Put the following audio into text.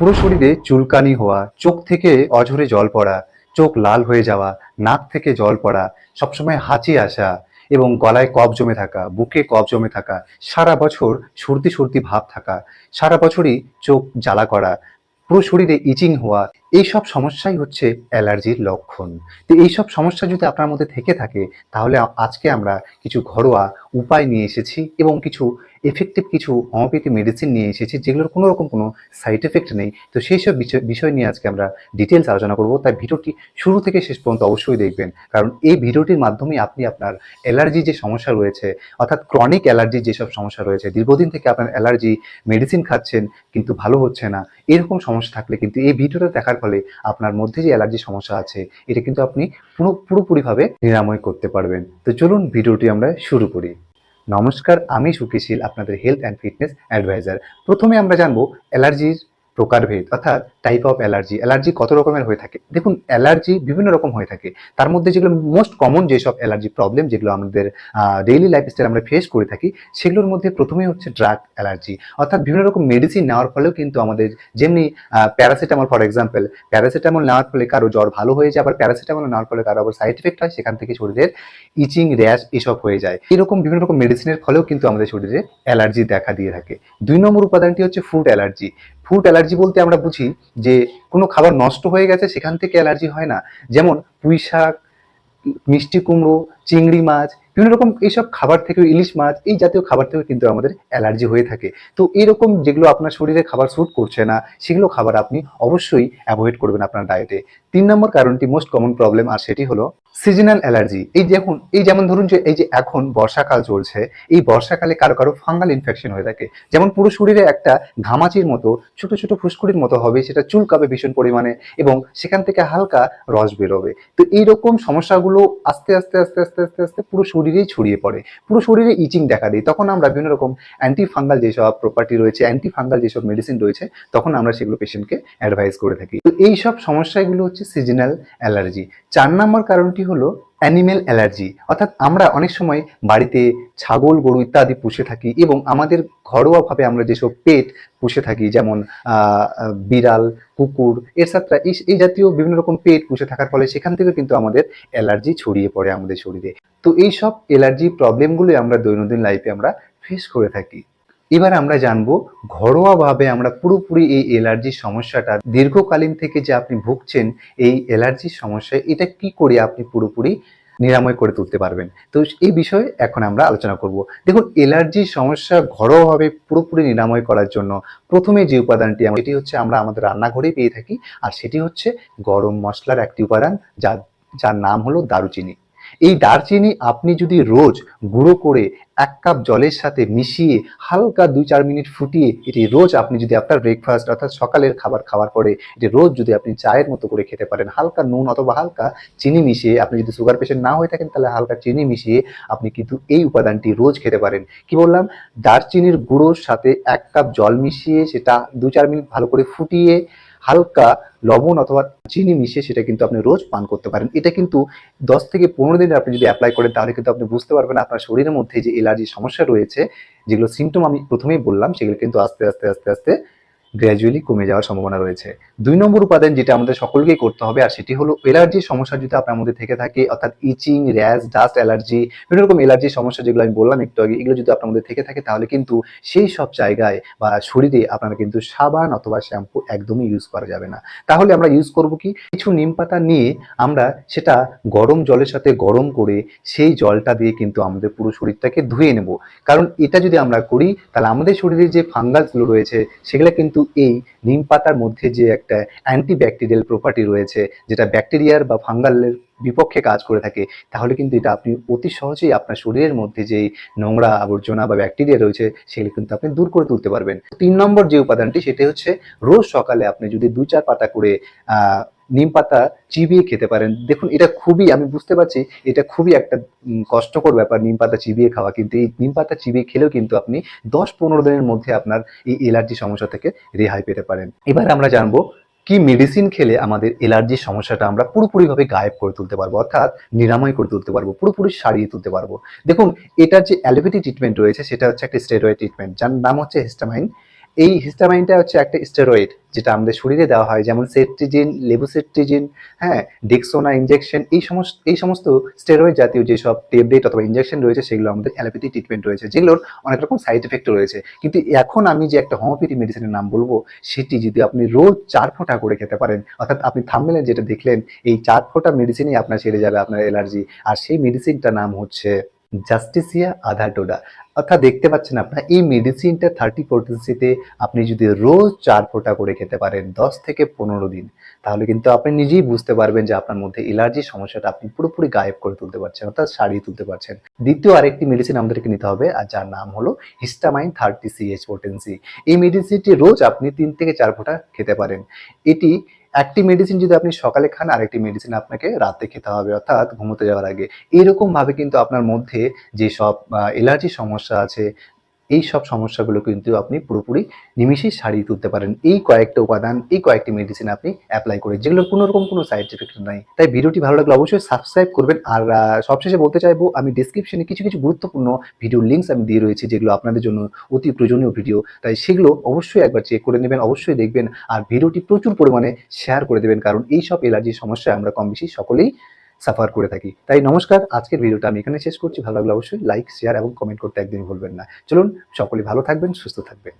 পুরো শরীরে চুলকানি হওয়া, চোখ থেকে অঝরে জল পড়া, চোখ লাল হয়ে যাওয়া, নাক থেকে জল পড়া, সবসময় হাঁচি আসা এবং গলায় কফ জমে থাকা, বুকে কফ জমে থাকা, সারা বছর সর্দি সর্দি ভাব থাকা, সারা বছরই চোখ জ্বালা করা, পুরো শরীরে ইচিং হওয়া এইসব সমস্যাই হচ্ছে অ্যালার্জির লক্ষণ। তো এইসব সমস্যা যদি আপনার মধ্যে থেকে থাকে, তাহলে আজকে আমরা কিছু ঘরোয়া উপায় নিয়ে এসেছি এবং কিছু এফেক্টিভ কিছু হোমিওপ্যাথি মেডিসিন নিয়ে এসেছি, যেগুলোর কোনো রকম কোনো সাইড এফেক্ট নেই। তো সেই সব বিষয় নিয়ে আজকে আমরা ডিটেলস আলোচনা করব। তাই ভিডিওটি শুরু থেকে শেষ পর্যন্ত অবশ্যই দেখবেন। কারণ এই ভিডিওটির মাধ্যমে আপনি আপনার অ্যালার্জি যে সমস্যা রয়েছে, অর্থাৎ ক্রনিক অ্যালার্জি যেসব সমস্যা রয়েছে, দীর্ঘদিন থেকে আপনার অ্যালার্জি মেডিসিন খাচ্ছেন কিন্তু ভালো হচ্ছে না, এরকম সমস্যা থাকলে কিন্তু এই ভিডিওটা দেখার ফলে আপনার মধ্যে যে অ্যালার্জি সমস্যা আছে, এটা কিন্তু আপনি পুরো, পুরোপুরিভাবে নিরাময় করতে পারবেন। তো চলুন ভিডিওটি আমরা শুরু করি। নমস্কার, আমি সুখীশীল আপনাদের হেলথ অ্যান্ড ফিটনেস অ্যাডভাইজার প্রথমে আমরা জানব অ্যালার্জির প্রকারভেদ, অর্থাৎ টাইপ অফ অ্যালার্জি অ্যালার্জি কত রকমের হয়ে থাকে? দেখুন অ্যালার্জি বিভিন্ন রকম হয়ে থাকে। তার মধ্যে যেগুলো মোস্ট কমন যেসব অ্যালার্জি প্রবলেম যেগুলো আমাদের ডেইলি লাইফস্টাইল আমরা ফেস করে থাকি, সেগুলোর মধ্যে প্রথমেই হচ্ছে ড্রাগ অ্যালার্জি অর্থাৎ বিভিন্ন রকম মেডিসিন নেওয়ার ফলেও কিন্তু আমাদের যেমনি প্যারাসিটামল ফর এক্সাম্পল প্যারাসিটামল নেওয়ার ফলে কারও জ্বর ভালো হয়ে যায়, আবার প্যারাসিটামল নেওয়ার ফলে কারও আবার সাইড এফেক্ট হয়, সেখান থেকে শরীরের ইচিং র্যাশ এসব হয়ে যায়। এরকম বিভিন্ন রকম মেডিসিনের ফলেও কিন্তু আমাদের শরীরে অ্যালার্জি দেখা দিয়ে থাকে। দুই নম্বর উপাদানটি হচ্ছে ফুড অ্যালার্জি ফুড অ্যালার্জি বলতে আমরা বুঝি যে কোনো খাবার নষ্ট হয়ে গেছে, সেখান থেকে অ্যালার্জি হয় না। যেমন পুঁই শাক, মিষ্টি কুমড়ো, চিংড়ি মাছ, বিভিন্ন রকম এইসব খাবার থেকে ইলিশ মাছ, এই জাতীয় খাবার থেকে কিন্তু আমাদের অ্যালার্জি হয়ে থাকে। তো এরকম যেগুলো আপনার শরীরে খাবার স্যুট করছে না, সেগুলো খাবার আপনি অবশ্যই অ্যাভয়েড করবেন আপনার ডায়েটে তিন নম্বর কারণটি মোস্ট কমন প্রবলেম আর সেটি হলো সিজনাল অ্যালার্জি। এই দেখুন এই যেমন ধরুন যে, এই যে এখন বর্ষাকাল চলছে, এই বর্ষাকালে কারও কারও ফাঙ্গাল ইনফেকশন হয়ে থাকে। যেমন পুরো শরীরে একটা ঘামাচির মতো, ছোট ছোট ফুসকুড়ির মতো হবে, সেটা চুলকাবে ভীষণ পরিমাণে এবং সেখান থেকে হালকা রস বেরোবে। তো এইরকম সমস্যাগুলো আস্তে আস্তে আস্তে আস্তে আস্তে আস্তে পুরো শরীরেই ছড়িয়ে পড়ে। পুরো শরীরে ইচিং দেখা দেয়। তখন আমরা বিভিন্ন রকম অ্যান্টি ফাঙ্গাল যেসব প্রপার্টি রয়েছে অ্যান্টি ফাঙ্গাল যেসব মেডিসিন রয়েছে, তখন আমরা সেগুলো পেশেন্টকে অ্যাডভাইস করে থাকি। তো এই সব সমস্যাগুলো হচ্ছে সিজনাল অ্যালার্জি। চার নম্বর কারণটি হলো অ্যানিমেল অ্যালার্জি অর্থাৎ আমরা অনেক সময় বাড়িতে ছাগল, গরু ইত্যাদি পুষে থাকি এবং আমাদের ঘরোয়াভাবে আমরা যেসব পেট পুষে থাকি, যেমন বিড়াল, কুকুর, এটসেট্রা, এই জাতীয় বিভিন্ন রকম পেট পুষে থাকার ফলে সেখান থেকে কিন্তু আমাদের অ্যালার্জি ছড়িয়ে পড়ে আমাদের শরীরে। তো এই সব অ্যালার্জি প্রবলেমগুলোই আমরা দৈনন্দিন লাইফে আমরা ফেস করে থাকি। এবার আমরা জানব ঘরোয়াভাবে আমরা পুরোপুরি এই অ্যালার্জির সমস্যাটা দীর্ঘকালীন থেকে যে আপনি ভুগছেন এই অ্যালার্জির সমস্যা এটা কি করে আপনি পুরোপুরি নিরাময় করে তুলতে পারবেন? তো এই বিষয়ে এখন আমরা আলোচনা করব। দেখুন অ্যালার্জির সমস্যা ঘরোয়াভাবে পুরোপুরি নিরাময় করার জন্য প্রথমে যে উপাদানটি আমরা এটি হচ্ছে আমরা আমাদের রান্নাঘরেই পেয়ে থাকি, আর সেটি হচ্ছে গরম মশলার একটি উপাদান যা যার নাম হলো দারুচিনি। এই দারচিনি আপনি যদি রোজ গুঁড়ো করে এক কাপ জলের সাথে মিশিয়ে হালকা দুই চার মিনিট ফুটিয়ে এটি রোজ আপনি যদি আপনার ব্রেকফাস্ট অর্থাৎ সকালের খাবার খাওয়ার পরে এটি রোজ যদি আপনি চায়ের মতো করে খেতে পারেন, হালকা নুন অথবা হালকা চিনি মিশিয়ে আপনি যদি সুগার পেশেন্ট না হয়ে থাকেন তাহলে হালকা চিনি মিশিয়ে আপনি কিন্তু এই উপাদানটি রোজ খেতে পারেন। কি বললাম? দারচিনির গুঁড়োর সাথে এক কাপ জল মিশিয়ে সেটা দু চার মিনিট ভালো করে ফুটিয়ে হালকা লবণ অথবা চিনি মিশিয়ে সেটা কিন্তু আপনি রোজ পান করতে পারেন। এটা কিন্তু দশ থেকে পনেরো দিনে আপনি যদি অ্যাপ্লাই করেন, তাহলে কিন্তু আপনি বুঝতে পারবেন আপনার শরীরের মধ্যে যে এলার্জির সমস্যা রয়েছে, যেগুলো সিমটম আমি প্রথমেই বললাম, সেগুলো কিন্তু আস্তে আস্তে আস্তে আস্তে গ্র্যাজুয়ালি কমে যাওয়ার সম্ভাবনা রয়েছে। দুই নম্বর উপাদান যেটা আমাদের সকলকেই করতে হবে, আর সেটি হলো অ্যালার্জির সমস্যা যদি আপনার মধ্যে থেকে থাকে, অর্থাৎ ইচিং র্যাশ ডাস্ট অ্যালার্জি বিভিন্ন রকম অ্যালার্জির সমস্যা যেগুলো আমি বললাম একটু আগে, এগুলো যদি আপনার মধ্যে থেকে থাকে, তাহলে কিন্তু সেই সব জায়গায় বা শরীরে আপনারা কিন্তু সাবান অথবা শ্যাম্পু একদমই ইউজ করা যাবে না। তাহলে আমরা ইউজ করব কি? কিছু নিম পাতা নিয়ে আমরা সেটা গরম জলের সাথে গরম করে সেই জলটা দিয়ে কিন্তু আমাদের পুরো শরীরটাকে ধুয়ে নেব। কারণ এটা যদি আমরা করি, তাহলে আমাদের শরীরে যে ফাঙ্গাসগুলো রয়েছে, সেগুলো কিন্তু এই নিম পাতার মধ্যে যে একটা অ্যান্টিব্যাকটেরিয়াল প্রপার্টি রয়েছে, যেটা ব্যাকটেরিয়ার বা ফাঙ্গালের বিপক্ষে কাজ করে থাকে, তাহলে কিন্তু এটা আপনি অতি সহজেই আপনার শরীরের মধ্যে যে নোংরা আবর্জনা বা ব্যাকটেরিয়া রয়েছে, সেগুলি কিন্তু আপনি দূর করে তুলতে পারবেন। তিন নম্বর যে উপাদানটি, সেটি হচ্ছে রোজ সকালে আপনি যদি দু চার পাতা করে নিম পাতা চিবিয়ে খেতে পারেন। দেখুন, এটা খুবই, আমি বুঝতে পারছি, এটা খুবই একটা কষ্টকর ব্যাপার নিম পাতা চিবিয়ে খাওয়া। কিন্তু এই নিম পাতা চিবিয়ে খেলেও কিন্তু আপনি দশ পনেরো দিনের মধ্যে আপনার এই এলার্জি সমস্যা থেকে রেহাই পেতে পারেন। এবার আমরা জানব, কি মেডিসিন খেলে আমাদের অ্যালার্জির সমস্যাটা আমরা পুরোপুরিভাবে গায়েব করে তুলতে পারব? অর্থাৎ নিরাময় করে তুলতে পারব, পুরোপুরি সারিয়ে তুলতে পারব। দেখুন, এটার যে অ্যালোপ্যাথি ট্রিটমেন্ট রয়েছে, সেটা হচ্ছে একটা স্টেরয়েড ট্রিটমেন্ট যার নাম হচ্ছে হিস্টামাইন এই হিস্টামাইনটা হচ্ছে একটা স্টেরয়েড যেটা আমাদের শরীরে দেওয়া হয়, যেমন সেট্রিজিন, লেবুসেট্রিজিন হ্যাঁ ডেক্সোনা ইনজেকশন এই সমস্ত এই সমস্ত স্টেরয়েড জাতীয় যেসব ট্যাবলেট অথবা ইনজেকশন রয়েছে, সেগুলো আমাদের অ্যালোপ্যাথি ট্রিটমেন্ট রয়েছে, যেগুলোর অনেক রকম সাইড এফেক্ট রয়েছে। কিন্তু এখন আমি যে একটা হোমিওপ্যাথি মেডিসিনের নাম বলব, সেটি যদি আপনি রোজ চার ফোঁটা করে খেতে পারেন, অর্থাৎ আপনি থামমেলে যেটা দেখলেন, এই চার ফোঁটা মেডিসিনই আপনার সেরে যাবে, আপনার অ্যালার্জি আর সেই মেডিসিনটার নাম হচ্ছে জাস্টিসিয়া আধাটোডা অর্থাৎ দেখতে পাচ্ছেন আপনার, এই মেডিসিনটা থার্টি পোটেন্সিতে আপনি যদি রোজ চার ফোঁটা করে খেতে পারেন, দশ থেকে পনেরো দিন, তাহলে কিন্তু আপনি নিজেই বুঝতে পারবেন যে আপনার মধ্যে এলার্জির সমস্যাটা আপনি পুরোপুরি গায়েব করে তুলতে পারছেন, অর্থাৎ সারিয়ে তুলতে পারছেন। দ্বিতীয় আরেকটি মেডিসিন আমাদেরকে নিতে হবে, আর যার নাম হলো হিস্টামাইন থার্টি সিএইচ পোটেন্সি এই মেডিসিনটি রোজ আপনি তিন থেকে চার ফোঁটা খেতে পারেন। এটি একটি মেডিসিন যদি আপনি সকালে খান, আরেকটি মেডিসিন আপনাকে রাতে খেতে হবে, অর্থাৎ ঘুমোতে যাওয়ার আগে। এরকমভাবে কিন্তু আপনার মধ্যে যে সব এলার্জি সমস্যা আছে এই সব সমস্যাগুলো কিন্তু আপনি পুরোপুরি নিমিশেই সারিয়ে তুলতে পারেন। এই কয়েকটা উপাদান, এই কয়েকটি মেডিসিন আপনি অ্যাপ্লাই করে যেগুলোর কোনো রকম কোনো সাইড এফেক্ট নাই। তাই ভিডিওটি ভালো লাগলে অবশ্যই সাবস্ক্রাইব করবেন। আর সবশেষে বলতে চাইব, আমি ডিসক্রিপশনে কিছু কিছু গুরুত্বপূর্ণ ভিডিও লিঙ্কস আমি দিয়ে রয়েছি, যেগুলো আপনাদের জন্য অতি প্রয়োজনীয় ভিডিও তাই সেগুলো অবশ্যই একবার চেক করে নেবেন, অবশ্যই দেখবেন। আর ভিডিওটি প্রচুর পরিমাণে শেয়ার করে দেবেন, কারণ এই সব এলার্জির সমস্যায় আমরা কম বেশি সকলেই সাফার করে থাকি। তাই নমস্কার, আজকের ভিডিওটা আমি এখানে শেষ করছি। ভালো লাগলে অবশ্যই লাইক শেয়ার এবং কমেন্ট করতে একদিন ভুলবেন না। চলুন, সকলে ভালো থাকবেন, সুস্থ থাকবেন।